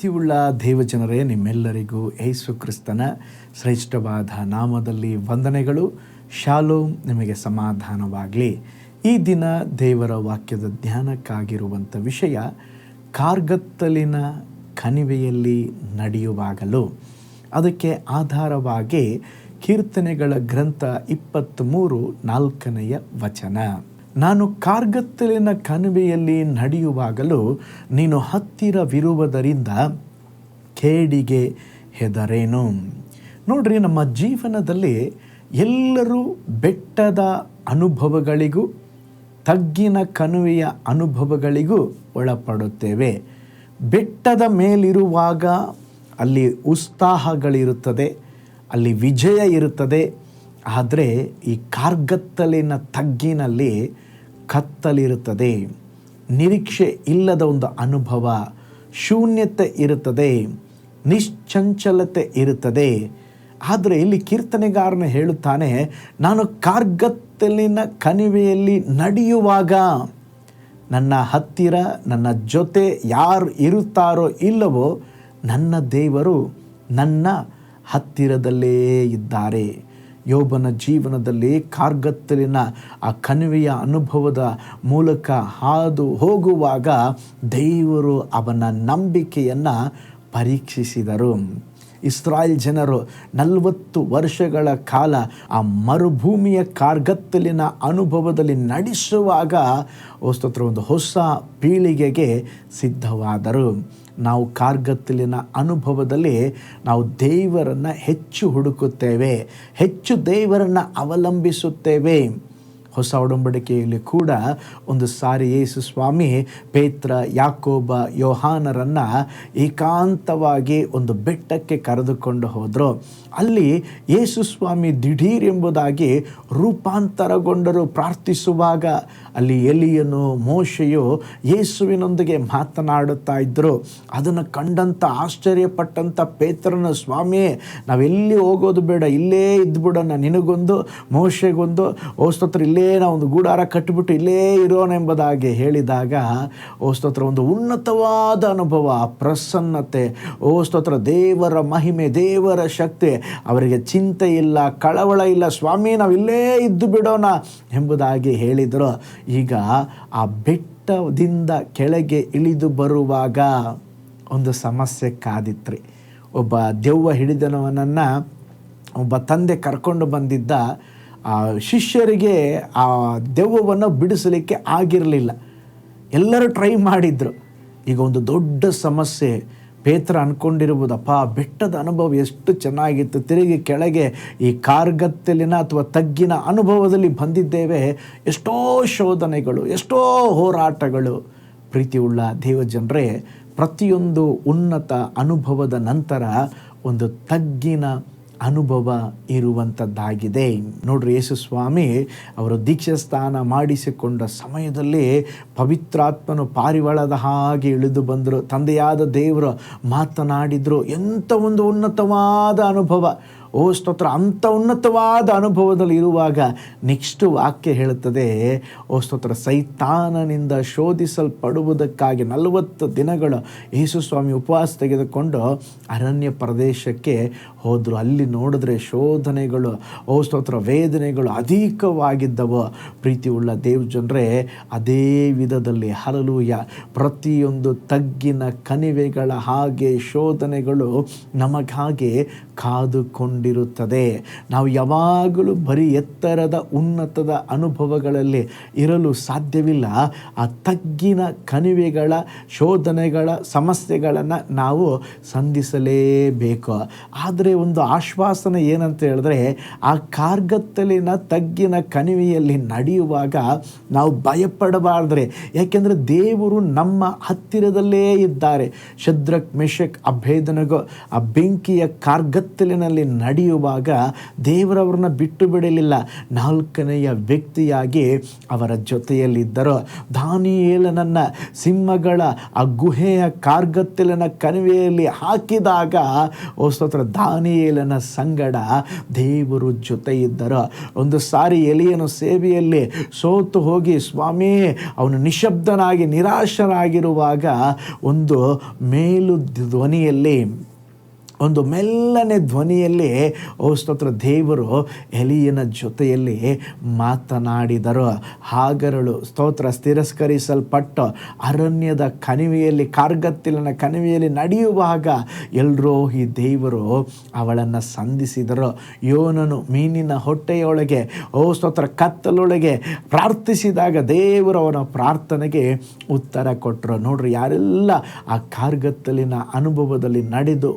ಪ್ರೀತಿಯುಳ್ಳ ದೇವಜನರೇ, ನಿಮ್ಮೆಲ್ಲರಿಗೂ ಯೇಸು ಕ್ರಿಸ್ತನ ಶ್ರೇಷ್ಠವಾದ ನಾಮದಲ್ಲಿ ವಂದನೆಗಳು. ಶಾಲೋಮ್, ನಿಮಗೆ ಸಮಾಧಾನವಾಗಲಿ. ಈ ದಿನ ದೇವರ ವಾಕ್ಯದ ಧ್ಯಾನಕ್ಕಾಗಿರುವಂಥ ವಿಷಯ, ಕಾರ್ಗತ್ತಲಿನ ಕಣಿವೆಯಲ್ಲಿ ನಡೆಯುವಾಗಲು. ಅದಕ್ಕೆ ಆಧಾರವಾಗಿ ಕೀರ್ತನೆಗಳ ಗ್ರಂಥ ಇಪ್ಪತ್ತ್ಮೂರು ನಾಲ್ಕನೆಯ ವಚನ. ನಾನು ಕಾರ್ಗತ್ತಲಿನ ಕಣಿವೆಯಲ್ಲಿ ನಡೆಯುವಾಗಲೂ ನೀನು ಹತ್ತಿರವಿರುವುದರಿಂದ ಕೇಡಿಗೆ ಹೆದರೇನು? ನೋಡ್ರಿ, ನಮ್ಮ ಜೀವನದಲ್ಲಿ ಎಲ್ಲರೂ ಬೆಟ್ಟದ ಅನುಭವಗಳಿಗೂ, ತಗ್ಗಿನ ಕಣಿವೆಯ ಅನುಭವಗಳಿಗೂ ಒಳಪಡುತ್ತೇವೆ. ಬೆಟ್ಟದ ಮೇಲಿರುವಾಗ ಅಲ್ಲಿ ಉತ್ಸಾಹಗಳಿರುತ್ತದೆ, ಅಲ್ಲಿ ವಿಜಯ ಇರುತ್ತದೆ ಆದರೆ ಈ ಕಾರ್ಗತ್ತಲಿನ ತಗ್ಗಿನಲ್ಲಿ ಕತ್ತಲಿರುತ್ತದೆ. ನಿರೀಕ್ಷೆ ಇಲ್ಲದ ಒಂದು ಅನುಭವ, ಶೂನ್ಯತೆ ಇರುತ್ತದೆ, ನಿಶ್ಚಂಚಲತೆ ಇರುತ್ತದೆ. ಆದರೆ ಇಲ್ಲಿ ಕೀರ್ತನೆಗಾರನು ಹೇಳುತ್ತಾನೆ, ನಾನು ಕಾರ್ಗತ್ತಲಿನ ಕಣಿವೆಯಲ್ಲಿ ನಡೆಯುವಾಗ ನನ್ನ ಹತ್ತಿರ, ನನ್ನ ಜೊತೆ ಯಾರು ಇರುತ್ತಾರೋ ಇಲ್ಲವೋ ನನ್ನ ದೇವರು ನನ್ನ ಹತ್ತಿರದಲ್ಲೇ ಇದ್ದಾರೆ. ಯೋಬನ ಜೀವನದಲ್ಲಿ ಕಾರ್ಗತ್ತಲಿನ ಆ ಕಣಿವೆಯ ಅನುಭವದ ಮೂಲಕ ಹಾದು ಹೋಗುವಾಗ ದೇವರು ಅವನ ನಂಬಿಕೆಯನ್ನು ಪರೀಕ್ಷಿಸಿದರು. ಇಸ್ರಾಯೇಲ್ ಜನರು ನಲವತ್ತು ವರ್ಷಗಳ ಕಾಲ ಆ ಮರುಭೂಮಿಯ ಕಾರ್ಗತ್ತಲಿನ ಅನುಭವದಲ್ಲಿ ನಡೆಸುವಾಗ ವಸ್ತುತ್ರ ಒಂದು ಹೊಸ ಪೀಳಿಗೆಗೆ ಸಿದ್ಧವಾದರು. ನಾವು ಕಾರ್ಗತ್ತಲಿನ ಅನುಭವದಲ್ಲಿ ನಾವು ದೇವರನ್ನು ಹೆಚ್ಚು ಹುಡುಕುತ್ತೇವೆ, ಹೆಚ್ಚು ದೇವರನ್ನು ಅವಲಂಬಿಸುತ್ತೇವೆ. ಹೊಸ ಒಡಂಬಡಿಕೆಯಲ್ಲಿ ಕೂಡ ಒಂದು ಸಾರಿ ಯೇಸು ಸ್ವಾಮಿ ಪೇತ್ರ, ಯಾಕೋಬ, ಯೋಹಾನರನ್ನು ಏಕಾಂತವಾಗಿ ಒಂದು ಬೆಟ್ಟಕ್ಕೆ ಕರೆದುಕೊಂಡು ಹೋದರು. ಅಲ್ಲಿ ಯೇಸು ಸ್ವಾಮಿ ದಿಢೀರ್ ಎಂಬುದಾಗಿ ರೂಪಾಂತರಗೊಂಡರು ಪ್ರಾರ್ಥಿಸುವಾಗ ಅಲ್ಲಿ ಎಲಿಯನು ಮೋಶೆಯು ಯೇಸುವಿನೊಂದಿಗೆ ಮಾತನಾಡುತ್ತಾ ಇದ್ದರು. ಅದನ್ನು ಕಂಡಂಥ ಆಶ್ಚರ್ಯಪಟ್ಟಂಥ ಪೇತ್ರನ, ಸ್ವಾಮಿ, ನಾವೆಲ್ಲಿ ಹೋಗೋದು ಬೇಡ, ಇಲ್ಲೇ ಇದ್ಬಿಡೋಣ, ನಿನಗೊಂದು, ಮೋಶೆಗೊಂದು ಓಸ್ತೋತ್ರ ಇಲ್ಲೇ ಒಂದು ಗೂಡಾರ ಕಟ್ಟಿಬಿಟ್ಟು ಇಲ್ಲೇ ಇರೋಣ ಎಂಬುದಾಗಿ ಹೇಳಿದಾಗ ಓಸ್ತೋತ್ರ ಸ್ತೋತ್ರ, ಒಂದು ಉನ್ನತವಾದ ಅನುಭವ, ಪ್ರಸನ್ನತೆ ಓಸ್ತೋತ್ರ ಸ್ತೋತ್ರ, ದೇವರ ಮಹಿಮೆ, ದೇವರ ಶಕ್ತಿ ಅವರಿಗೆ ಚಿಂತೆ ಇಲ್ಲ, ಕಳವಳ ಇಲ್ಲ, ಸ್ವಾಮಿ, ನಾವು ಇಲ್ಲೇ ಇದ್ದು ಬಿಡೋಣ ಎಂಬುದಾಗಿ ಹೇಳಿದರು. ಈಗ ಆ ಬೆಟ್ಟದಿಂದ ಕೆಳಗೆ ಇಳಿದು ಬರುವಾಗ ಒಂದು ಸಮಸ್ಯೆ ಕಾದಿತ್ರಿ. ಒಬ್ಬ ದೆವ್ವ ಹಿಡಿದನವನನ್ನು ಒಬ್ಬ ತಂದೆ ಕರ್ಕೊಂಡು ಬಂದಿದ್ದ ಆ ಶಿಷ್ಯರಿಗೆ ಆ ದೆವ್ವವನ್ನು ಬಿಡಿಸಲಿಕ್ಕೆ ಆಗಿರಲಿಲ್ಲ. ಎಲ್ಲರೂ ಟ್ರೈ ಮಾಡಿದ್ರು. ಈಗ ಒಂದು ದೊಡ್ಡ ಸಮಸ್ಯೆ. ಪೇತ್ರ ಅಂದ್ಕೊಂಡಿರ್ಬೋದಪ್ಪ ಬೆಟ್ಟದ ಅನುಭವ ಎಷ್ಟು ಚೆನ್ನಾಗಿತ್ತು. ತಿರುಗಿ ಕೆಳಗೆ ಈ ಕಾರ್ಗತ್ತಲಿನ ಅಥವಾ ತಗ್ಗಿನ ಅನುಭವದಲ್ಲಿ ಬಂದಿದ್ದೇವೆ. ಎಷ್ಟೋ ಶೋಧನೆಗಳು, ಎಷ್ಟೋ ಹೋರಾಟಗಳು ಪ್ರೀತಿಯುಳ್ಳ ದೇವಜನರೇ, ಪ್ರತಿಯೊಂದು ಉನ್ನತ ಅನುಭವದ ನಂತರ ಒಂದು ತಗ್ಗಿನ ಅನುಭವ ಇರುವಂಥದ್ದಾಗಿದೆ. ನೋಡ್ರಿ, ಯೇಸು ಸ್ವಾಮಿ ಅವರು ದೀಕ್ಷೆ ಸ್ಥಾನ ಮಾಡಿಸಿಕೊಂಡ ಸಮಯದಲ್ಲಿ ಪವಿತ್ರಾತ್ಮನು ಪಾರಿವಾಳದ ಹಾಗೆ ಇಳಿದು ಬಂದರು. ತಂದೆಯಾದ ದೇವರು ಮಾತನಾಡಿದರು. ಎಂಥ ಒಂದು ಉನ್ನತವಾದ ಅನುಭವ. ಓ ಸ್ತೋತ್ರ, ಅಂಥ ಉನ್ನತವಾದ ಅನುಭವದಲ್ಲಿ ಇರುವಾಗ ನೆಕ್ಸ್ಟ್ ವಾಕ್ಯ ಹೇಳುತ್ತದೆ, ಓ ಸ್ತೋತ್ರ, ಸೈತಾನನಿಂದ ಶೋಧಿಸಲ್ಪಡುವುದಕ್ಕಾಗಿ ನಲವತ್ತು ದಿನಗಳು ಯೇಸು ಸ್ವಾಮಿ ಉಪವಾಸ ತೆಗೆದುಕೊಂಡು ಅರಣ್ಯ ಪ್ರದೇಶಕ್ಕೆ ಹೋದರು. ಅಲ್ಲಿ ನೋಡಿದ್ರೆ ಶೋಧನೆಗಳು, ಓ ಸ್ತೋತ್ರ, ವೇದನೆಗಳು ಅಧಿಕವಾಗಿದ್ದವು. ಪ್ರೀತಿಯುಳ್ಳ ದೇವ್ ಜನರೇ, ಅದೇ ವಿಧದಲ್ಲಿ ಹರಲೂಯ ಪ್ರತಿಯೊಂದು ತಗ್ಗಿನ ಕಣಿವೆಗಳ ಹಾಗೆ ಶೋಧನೆಗಳು ನಮಗಾಗೆ ಕಾದುಕೊಂಡಿರುತ್ತದೆ ನಾವು ಯಾವಾಗಲೂ ಬರೀ ಎತ್ತರದ ಉನ್ನತದ ಅನುಭವಗಳಲ್ಲಿ ಇರಲು ಸಾಧ್ಯವಿಲ್ಲ. ಆ ತಗ್ಗಿನ ಕಣಿವೆಗಳ ಶೋಧನೆಗಳ ಸಮಸ್ಯೆಗಳನ್ನು ನಾವು ಸಂಧಿಸಲೇಬೇಕು. ಆದರೆ ಒಂದು ಆಶ್ವಾಸನೆ ಏನಂತ ಹೇಳಿದ್ರೆ, ಆ ಕಾರ್ಗತ್ತಲಿನ ತಗ್ಗಿನ ಕಣಿವೆಯಲ್ಲಿ ನಡೆಯುವಾಗ ನಾವು ಭಯಪಡಬಾರ್ದ್ರೆ, ಯಾಕೆಂದರೆ ದೇವರು ನಮ್ಮ ಹತ್ತಿರದಲ್ಲೇ ಇದ್ದಾರೆ. ಶದ್ರಕ್ ಮಿಶಕ್ ಅಭೇದನಗೋ, ಆ ಬೆಂಕಿಯ ಕಾರ್ಗತ್ತಲಿನಲ್ಲಿ ನಡೆಯುವಾಗ ದೇವರವ್ರನ್ನ ಬಿಟ್ಟು ಬಿಡಲಿಲ್ಲ. ನಾಲ್ಕನೆಯ ವ್ಯಕ್ತಿಯಾಗಿ ಅವರ ಜೊತೆಯಲ್ಲಿದ್ದರು. ದಾನಿಯೇಲನನ್ನು ಸಿಂಹಗಳ ಆ ಗುಹೆಯ ಕಾರ್ಗತ್ತಲಿನ ಕಣಿವೆಯಲ್ಲಿ ಹಾಕಿದಾಗ ಸ್ತೋತ್ರ ದಾನಿಯೇಲನ ಸಂಗಡ ದೇವರು ಜೊತೆ ಇದ್ದರು ಒಂದು ಸಾರಿ ಎಲಿಯನು ಸೇವೆಯಲ್ಲಿ ಸೋತು ಹೋಗಿ, ಸ್ವಾಮಿ, ಅವನು ನಿಶಬ್ದನಾಗಿ ನಿರಾಶರಾಗಿರುವಾಗ ಒಂದು ಮೇಲು ಧ್ವನಿಯಲ್ಲಿ ಒಂದು ಮೆಲ್ಲನೆ ಧ್ವನಿಯಲ್ಲಿ, ಓ ಸ್ತೋತ್ರ ದೇವರು, ಎಲಿಯನ ಜೊತೆಯಲ್ಲಿ ಮಾತನಾಡಿದರು. ಹಾಗರಳು ಸ್ತೋತ್ರ ತಿರಸ್ಕರಿಸಲ್ಪಟ್ಟು ಅರಣ್ಯದ ಕಣಿವೆಯಲ್ಲಿ, ಕಾರ್ಗತ್ತಿಲನ ಕಣಿವೆಯಲ್ಲಿ ನಡೆಯುವಾಗ ಎಲ್ಲರೂ ಈ ದೇವರು ಅವಳನ್ನು ಸಂಧಿಸಿದರು. ಯೋನನು ಮೀನಿನ ಹೊಟ್ಟೆಯೊಳಗೆ, ಓ ಸ್ತೋತ್ರ ಕತ್ತಲೊಳಗೆ ಪ್ರಾರ್ಥಿಸಿದಾಗ ದೇವರು ಅವನ ಪ್ರಾರ್ಥನೆಗೆ ಉತ್ತರ ಕೊಟ್ಟರು. ನೋಡ್ರಿ, ಯಾರೆಲ್ಲ ಆ ಕಾರ್ಗತ್ತಲಿನ ಅನುಭವದಲ್ಲಿ ನಡೆದು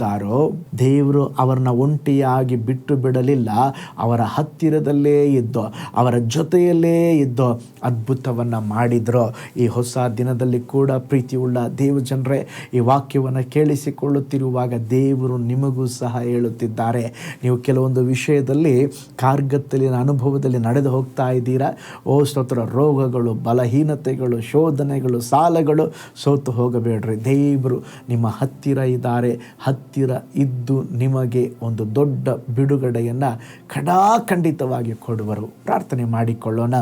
ಹೋಗಿದ್ದಾರೋ ದೇವರು ಅವರನ್ನ ಒಂಟಿಯಾಗಿ ಬಿಟ್ಟು ಬಿಡಲಿಲ್ಲ, ಅವರ ಹತ್ತಿರದಲ್ಲೇ ಇದ್ದೋ, ಅವರ ಜೊತೆಯಲ್ಲೇ ಇದ್ದೋ ಅದ್ಭುತವನ್ನು ಮಾಡಿದ್ರೋ, ಈ ಹೊಸ ದಿನದಲ್ಲಿ ಕೂಡ ಪ್ರೀತಿಯುಳ್ಳ ದೇವ ಜನರೇ, ಈ ವಾಕ್ಯವನ್ನು ಕೇಳಿಸಿಕೊಳ್ಳುತ್ತಿರುವಾಗ ದೇವರು ನಿಮಗೂ ಸಹ ಹೇಳುತ್ತಿದ್ದಾರೆ. ನೀವು ಕೆಲವೊಂದು ವಿಷಯದಲ್ಲಿ ಕಾರ್ಗತ್ತಲಿನ ಅನುಭವದಲ್ಲಿ ನಡೆದು ಹೋಗ್ತಾ ಇದ್ದೀರಾ? ಓ ಸ್ತೋತ್ರ, ರೋಗಗಳು, ಬಲಹೀನತೆಗಳು, ಶೋಧನೆಗಳು, ಸಾಲಗಳು ಸೋತು ಹೋಗಬೇಡ್ರಿ. ದೇವರು ನಿಮ್ಮ ಹತ್ತಿರ ಇದ್ದಾರೆ ಹತ್ತಿರ ಇದ್ದು ನಿಮಗೆ ಒಂದು ದೊಡ್ಡ ಬಿಡುಗಡೆಯನ್ನು ಖಡಾಖಂಡಿತವಾಗಿ ಕೊಡುವರು. ಪ್ರಾರ್ಥನೆ ಮಾಡಿಕೊಳ್ಳೋಣ.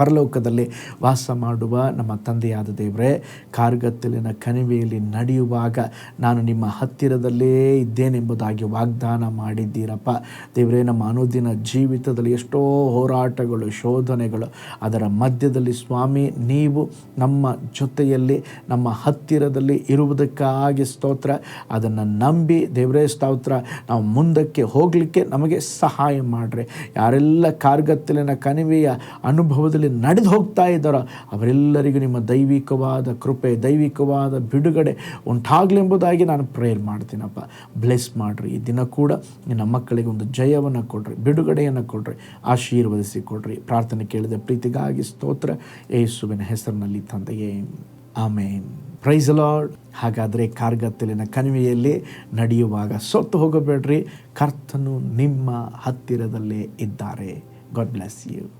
ಪರಲೋಕದಲ್ಲಿ ವಾಸ ಮಾಡುವ ನಮ್ಮ ತಂದೆಯಾದ ದೇವರೇ, ಕಾರ್ಗತ್ತಲಿನ ಕಣಿವೆಯಲ್ಲಿ ನಡೆಯುವಾಗ ನಾನು ನಿಮ್ಮ ಹತ್ತಿರದಲ್ಲೇ ಇದ್ದೇನೆಂಬುದಾಗಿ ವಾಗ್ದಾನ ಮಾಡಿದ್ದೀರಪ್ಪ. ದೇವರೇ, ನಮ್ಮ ಅನುದಿನ ಜೀವಿತದಲ್ಲಿ ಎಷ್ಟೋ ಹೋರಾಟಗಳು, ಶೋಧನೆಗಳು, ಅದರ ಮಧ್ಯದಲ್ಲಿ ಸ್ವಾಮಿ, ನೀವು ನಮ್ಮ ಜೊತೆಯಲ್ಲಿ, ನಮ್ಮ ಹತ್ತಿರದಲ್ಲಿ ಇರುವುದಕ್ಕಾಗಿ ಸ್ತೋತ್ರ. ಅದನ್ನು ನಂಬಿ ದೇವರೇ, ಸ್ತೋತ್ರ. ನಾವು ಮುಂದಕ್ಕೆ ಹೋಗಲಿಕ್ಕೆ ನಮಗೆ ಸಹಾಯ ಮಾಡಿರಿ. ಯಾರೆಲ್ಲ ಕಾರ್ಗತ್ತಲಿನ ಕಣಿವೆಯ ಅನುಭವದಲ್ಲಿ ನಡೆದು ಹೋಗ್ತಾ ಇದ್ದಾರ, ಅವರೆಲ್ಲರಿಗೂ ನಿಮ್ಮ ದೈವಿಕವಾದ ಕೃಪೆ, ದೈವಿಕವಾದ ಬಿಡುಗಡೆ ಉಂಟಾಗಲೆಂಬುದಾಗಿ ನಾನು ಪ್ರೇಯರ್ ಮಾಡ್ತೀನಪ್ಪ ಬ್ಲೆಸ್ ಮಾಡಿರಿ. ಈ ದಿನ ಕೂಡ ನಿನ್ನ ಮಕ್ಕಳಿಗೆ ಒಂದು ಜಯವನ್ನು ಕೊಡ್ರಿ, ಬಿಡುಗಡೆಯನ್ನು ಕೊಡ್ರಿ, ಆಶೀರ್ವದಿಸಿ ಕೊಡ್ರಿ. ಪ್ರಾರ್ಥನೆ ಕೇಳಿದ ಪ್ರೀತಿಗಾಗಿ ಸ್ತೋತ್ರ. ಯೇಸುವಿನ ಹೆಸರಿನಲ್ಲಿ ತಂದೆಯೇ, ಆಮೇನ್. ಪ್ರೈಸ್ ಲಾರ್ಡ್ ಹಾಗಾದರೆ ಕಾರ್ಗತ್ತಲಿನ ಕಣಿವೆಯಲ್ಲಿ ನಡೆಯುವಾಗ ಸೊತ್ತು ಹೋಗಬೇಡ್ರಿ. ಕರ್ತನು ನಿಮ್ಮ ಹತ್ತಿರದಲ್ಲೇ ಇದ್ದಾರೆ. God bless you